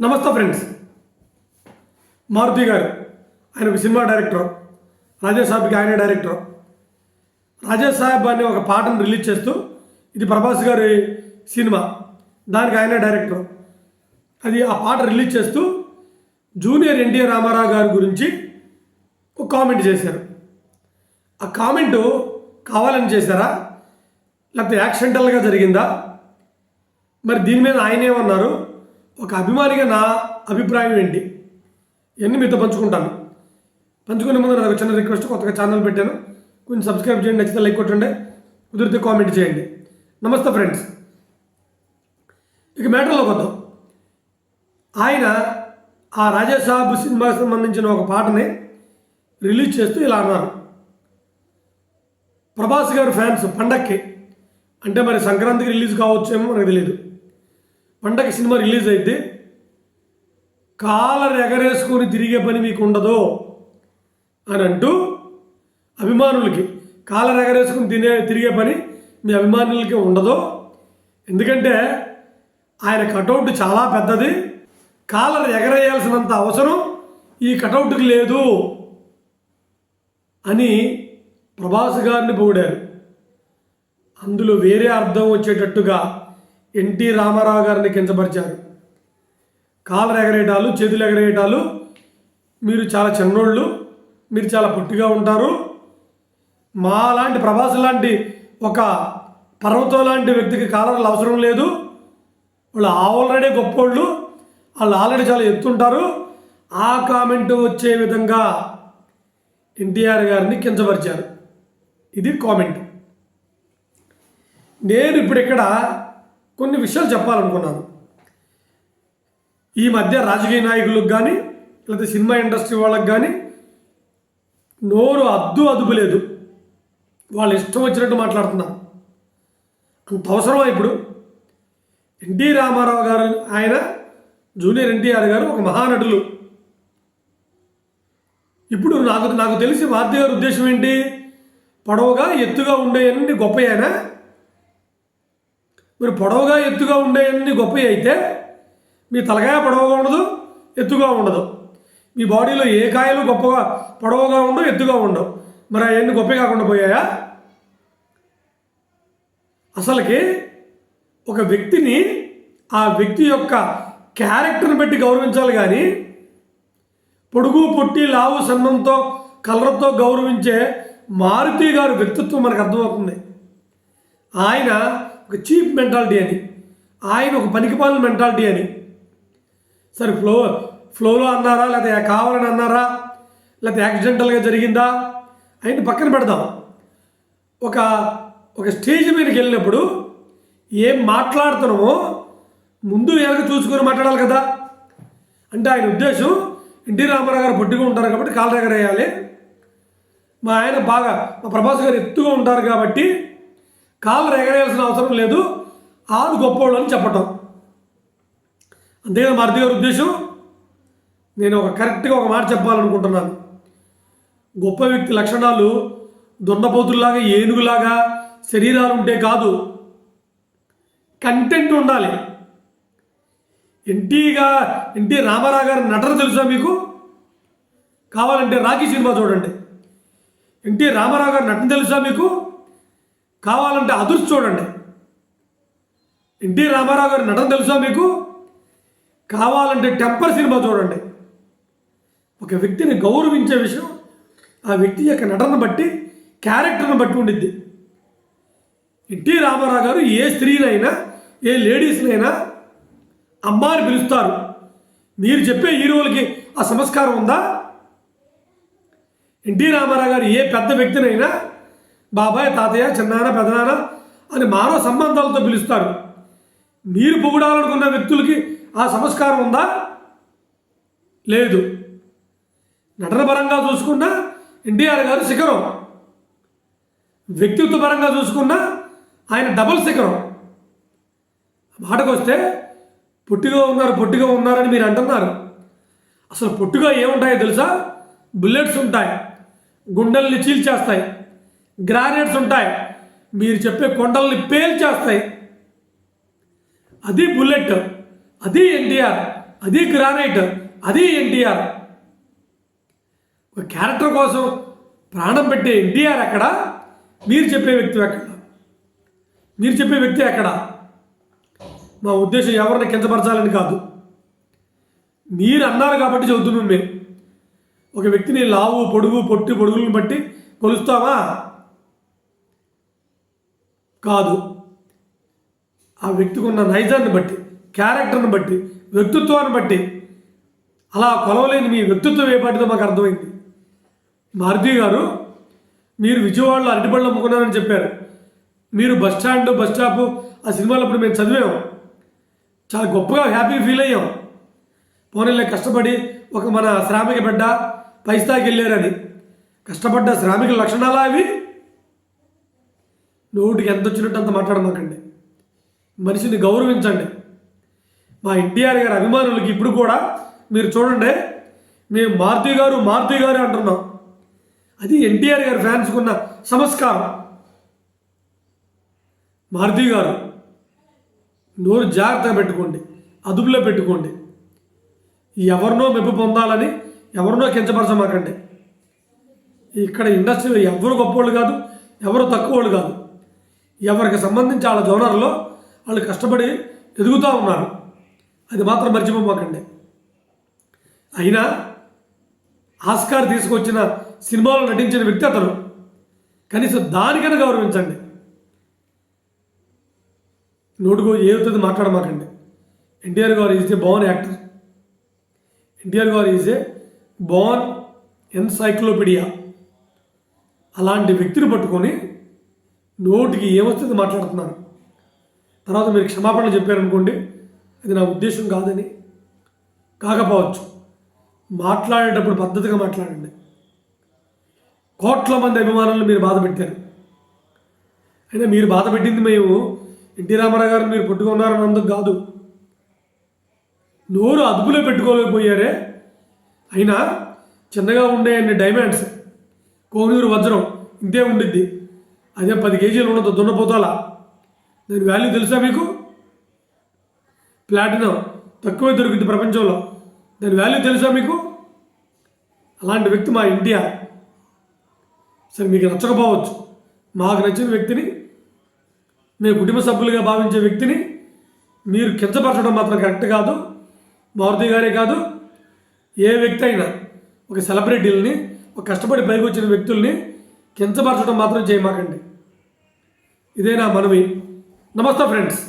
నమస్తే ఫ్రెండ్స్. మారుతి గారు ఆయన ఒక సినిమా డైరెక్టర్. రాజేష్ సాహెబ్కి ఆయన డైరెక్టర్. రాజేష్ సాహెబ్ అనే ఒక పాటను రిలీజ్ చేస్తూ ఇది ప్రభాస్ గారి సినిమా. దానికి ఆయన డైరెక్టర్. అది ఆ పాట రిలీజ్ చేస్తూ జూనియర్ ఎన్టీఆర్ రామారావు గారి గురించి ఒక కామెంట్ చేశారు. ఆ కామెంటు కావాలని చేశారా? లేకపోతే యాక్సిడెంటల్గా జరిగిందా? మరి దీని మీద ఆయన ఏమన్నారు? ఒక అభిమానిగా నా అభిప్రాయం ఏంటి? ఇవన్నీ మీతో పంచుకుంటాను. పంచుకునే ముందు నాకు చిన్న రిక్వెస్ట్ కొత్తగా ఛానల్ పెట్టాను. కొంచెం సబ్స్క్రైబ్ చేయండి నచ్చితే లైక్ కొట్టండి. కుదిరితే కామెంట్ చేయండి. నమస్తే ఫ్రెండ్స్. ఇక మ్యాటర్లోకి వద్దాం. ఆయన ఆ రాజాసాబ్ సినిమాకి సంబంధించిన ఒక పాటని రిలీజ్ చేస్తూ ఇలా అన్నారు. ప్రభాస్ గారు ఫ్యాన్స్ పండక్కి. అంటే మరి సంక్రాంతికి రిలీజ్ కావచ్చేమో మనకు తెలియదు పండగ సినిమా రిలీజ్ అయితే కాలర్ ఎగరేసుకొని తిరిగే పని మీకు ఉండదు అని అంటూ అభిమానులకి కాలర్ ఎగరేసుకుని తినే తిరిగే పని మీ అభిమానులకి ఉండదు. ఎందుకంటే ఆయన కటౌట్ చాలా పెద్దది. కాలర్ ఎగరేయాల్సినంత అవసరం ఈ కటౌట్కి లేదు అని ప్రభాస్ గారిని పొగిడారు. అందులో వేరే అర్థం వచ్చేటట్టుగా ఎన్టీ రామారావు గారిని కించపరిచారు. కాలర్ ఎగరేయటాలు చేతులు ఎగరేయటాలు మీరు చాలా చిన్నోళ్ళు మీరు చాలా పొట్టిగా ఉంటారు. మా లాంటి ప్రభాస్ లాంటి ఒక పర్వతం లాంటి వ్యక్తికి కాలర్లు అవసరం లేదు. వాళ్ళు ఆల్రెడీ గొప్పోళ్ళు వాళ్ళు ఆల్రెడీ చాలా ఎత్తుంటారు. ఆ కామెంట్ వచ్చే విధంగా ఎన్టీఆర్ గారిని కించపరిచారు. ఇది కామెంట్. నేను ఇప్పుడు ఇక్కడ కొన్ని విషయాలు చెప్పాలనుకున్నాను. ఈ మధ్య రాజకీయ నాయకులకు కానీ లేకపోతే సినిమా ఇండస్ట్రీ వాళ్ళకి కానీ నోరు అద్దు అదుపు లేదు. వాళ్ళు ఇష్టం వచ్చినట్టు మాట్లాడుతున్నారు. అంత అవసరమా ఇప్పుడు? ఎన్టీ రామారావు గారు ఆయన జూనియర్ ఎన్టీఆర్ గారు ఒక మహానటులు. ఇప్పుడు నాకు నాకు తెలిసి వాద్య గారి ఉద్దేశం ఏంటి? పొడవుగా ఎత్తుగా ఉండేవన్నీ గొప్పయేనా మరి పొడవుగా ఎత్తుగా ఉండేవన్నీ గొప్ప అయితే మీ తలకాయ పొడవుగా ఉండదు ఎత్తుగా ఉండదు. మీ బాడీలో ఏ కాయలు గొప్పగా పొడవుగా ఉండవు ఎత్తుగా ఉండవు. మరి అవన్నీ గొప్ప కాకుండా పోయాయా? అసలుకి ఒక వ్యక్తిని ఆ వ్యక్తి యొక్క క్యారెక్టర్ని బట్టి గౌరవించాలి కానీ పొడుగు పొట్టి లావు సన్నంతో కలర్తో గౌరవించే మారుతి గారి వ్యక్తిత్వం మనకు అర్థమవుతుంది. ఆయన ఒక చీప్ మెంటాలిటీ అని ఆయన ఒక పనికిపాలన మెంటాలిటీ అని. సరే ఫ్లో ఫ్లోలో అన్నారా లేకపోతే కావాలని అన్నారా లేకపోతే యాక్సిడెంటల్గా జరిగిందా ఆయన పక్కన పెడదాం. ఒక ఒక స్టేజ్ మీదకి వెళ్ళినప్పుడు ఏం మాట్లాడుతున్నామో ముందు వెనక చూసుకొని మాట్లాడాలి కదా. అంటే ఆయన ఉద్దేశం ఎన్టీ రామారావు గారు పొట్టిగా ఉంటారు కాబట్టి కాళ్ళ దగ్గర వేయాలి మా ఆయన బాగా మా ప్రభాస్ గారు ఎత్తుగా ఉంటారు కాబట్టి కాళ్ళు ఎగరేయాల్సిన అవసరం లేదు. ఆరు గొప్పోళ్ళు అని చెప్పటం. అంతేగా మరిది గారి ఉద్దేశం నేను ఒక కరెక్ట్గా ఒక మాట చెప్పాలనుకుంటున్నాను. గొప్ప వ్యక్తి లక్షణాలు దున్నపోతుల్లాగా ఏనుగులాగా శరీరాలు ఉంటే కాదు. కంటెంట్ ఉండాలి. ఎన్టీగా ఎన్టీ రామారావు గారి నటన తెలుసా మీకు? కావాలంటే రాఖీ సినిమా చూడండి. ఎన్టీ రామారావు గారి నటన తెలుసా మీకు? కావాలంటే అదుర్స్ చూడండి. ఎన్టీ రామారావు గారి నటన తెలుసా మీకు? కావాలంటే టెంపర్ సినిమా చూడండి. ఒక వ్యక్తిని గౌరవించే విషయం ఆ వ్యక్తి యొక్క నటన బట్టి క్యారెక్టర్ని బట్టి ఉండిద్ది. ఎన్టీ రామారావు గారు ఏ స్త్రీనైనా ఏ లేడీస్నైనా అమ్మ అని పిలుస్తారు. మీరు చెప్పే హీరోలకి ఆ సంస్కారం ఉందా? ఎన్టీ రామారావు గారు ఏ పెద్ద వ్యక్తినైనా బాబాయ్ తాతయ్య చిన్నాన్న పెదనాన్న అని మానవ సంబంధాలతో పిలుస్తారు. మీరు పొగడాలనుకున్న వ్యక్తులకి ఆ సంస్కారం ఉందా? లేదు. నటన పరంగా చూసుకున్నా ఎన్టీఆర్ గారు శిఖరం. వ్యక్తిత్వ పరంగా చూసుకున్నా ఆయన డబుల్ శిఖరం. మాటకు వస్తే పొట్టిగా ఉన్నారు పొట్టిగా ఉన్నారని మీరు అంటున్నారు. అసలు పొట్టుగా ఏముంటాయో తెలుసా? బుల్లెట్స్ ఉంటాయి. గుండెల్ని చీల్చేస్తాయి. గ్రానైట్స్ ఉంటాయి. మీరు చెప్పే కొండల్ని పేల్చేస్తాయి అది బుల్లెట్ అది ఎన్టీఆర్ అది గ్రానైట్ అది ఎన్టీఆర్. ఒక క్యారెక్టర్ కోసం ప్రాణం పెట్టే ఎన్టీఆర్ ఎక్కడ? మీరు చెప్పే వ్యక్తి ఎక్కడ? మీరు చెప్పే వ్యక్తి ఎక్కడ? మా ఉద్దేశం ఎవరిని కించపరచాలని కాదు. మీరు అన్నారు కాబట్టి చదువుతున్నాం మేము. ఒక వ్యక్తిని లావు పొడుగు పొట్టి పొడుగులను బట్టి కొలుస్తామా? కాదు. ఆ వ్యక్తికి ఉన్న నైజాన్ని బట్టి క్యారెక్టర్ని బట్టి వ్యక్తిత్వాన్ని బట్టి అలా కొలవలేని మీ వ్యక్తిత్వం ఏ మాకు అర్థమైంది. మారుతి గారు మీరు విజయవాడలో అరటిపళ్ళు అమ్ముకున్నారని చెప్పారు. మీరు బస్ స్టాండ్ బస్ స్టాప్ ఆ సినిమాలో అప్పుడు మేము చదివాం. చాలా గొప్పగా హ్యాపీ ఫీల్ అయ్యాం. పోనీలే కష్టపడి ఒక మన శ్రామిక బిడ్డ పైస్తాకి వెళ్ళారని. కష్టపడ్డ శ్రామిక లక్షణాలా అవి. నోటికి ఎంత వచ్చినట్టు అంత మాట్లాడమాకండి. మనిషిని గౌరవించండి. మా ఎన్టీఆర్ గారి అభిమానులకి ఇప్పుడు కూడా మీరు చూడండి మేము మారుతి గారు మారుతి గారు అంటున్నాం. అది ఎన్టీఆర్ గారి ఫ్యాన్స్కి ఉన్న సంస్కారం. మారుతి గారు నోరు జాగ్రత్తగా పెట్టుకోండి అదుపులో పెట్టుకోండి. ఎవరినో మెప్పు పొందాలని ఎవరినో కించపరచమాకండి. ఇక్కడ ఇండస్ట్రీలో ఎవరు గొప్పవాళ్ళు కాదు ఎవరు తక్కువ వాళ్ళు కాదు. ఎవరికి సంబంధించి వాళ్ళ జోనర్లో వాళ్ళు కష్టపడి ఎదుగుతూ ఉన్నారు. అది మాత్రం మర్చిపోమాకండి. అయినా ఆస్కార్ తీసుకొచ్చిన సినిమాలో నటించిన వ్యక్తి అతను. కనీసం దానికైనా గౌరవించండి. నోటుకో ఏవుతుంది మాట్లాడమాకండి. ఎన్టీఆర్ గారు is a born actor. NTR గారు ఈజ్ ఏ బోర్న్ ఎన్సైక్లోపీడియా. అలాంటి వ్యక్తిని పట్టుకొని నోటికి ఏమొస్తుంది మాట్లాడుతున్నారు? తర్వాత మీరు క్షమాపణ చెప్పారనుకోండి అది నా ఉద్దేశం కాదని. కాకపోవచ్చు. మాట్లాడేటప్పుడు పద్ధతిగా మాట్లాడండి. కోట్ల మంది అభిమానులను మీరు బాధ పెట్టారు. అయినా మీరు బాధ పెట్టింది మేము ఎన్టీ రామారావు గారు మీరు పుట్టుకున్నారన్నందుకు కాదు. నోరు అదుపులో పెట్టుకోలేకపోయారే. అయినా చిన్నగా ఉండే అన్ని డైమండ్స్ కోనూరు వజ్రం ఇంతే ఉండిద్ది. అదే పది కేజీలు ఉండదు దున్నపోతాల దాని వాల్యూ తెలుసా మీకు? ప్లాటినం తక్కువే దొరికింది ప్రపంచంలో. దాని వాల్యూ తెలుసా మీకు? అలాంటి వ్యక్తి మా ఇండియా సరే మీకు నచ్చకపోవచ్చు. మాకు నచ్చిన వ్యక్తిని మీ కుటుంబ సభ్యులుగా భావించే వ్యక్తిని మీరు కించపరచడం మాత్రం కరెక్ట్ కాదు. మారుతి గారే కాదు. ఏ వ్యక్తి అయినా ఒక సెలబ్రిటీలని ఒక కష్టపడి పైకి వచ్చిన వ్యక్తుల్ని కించపరచడం మాత్రం చేయమాకండి. ఇదేనా మనవి. నమస్తే ఫ్రెండ్స్.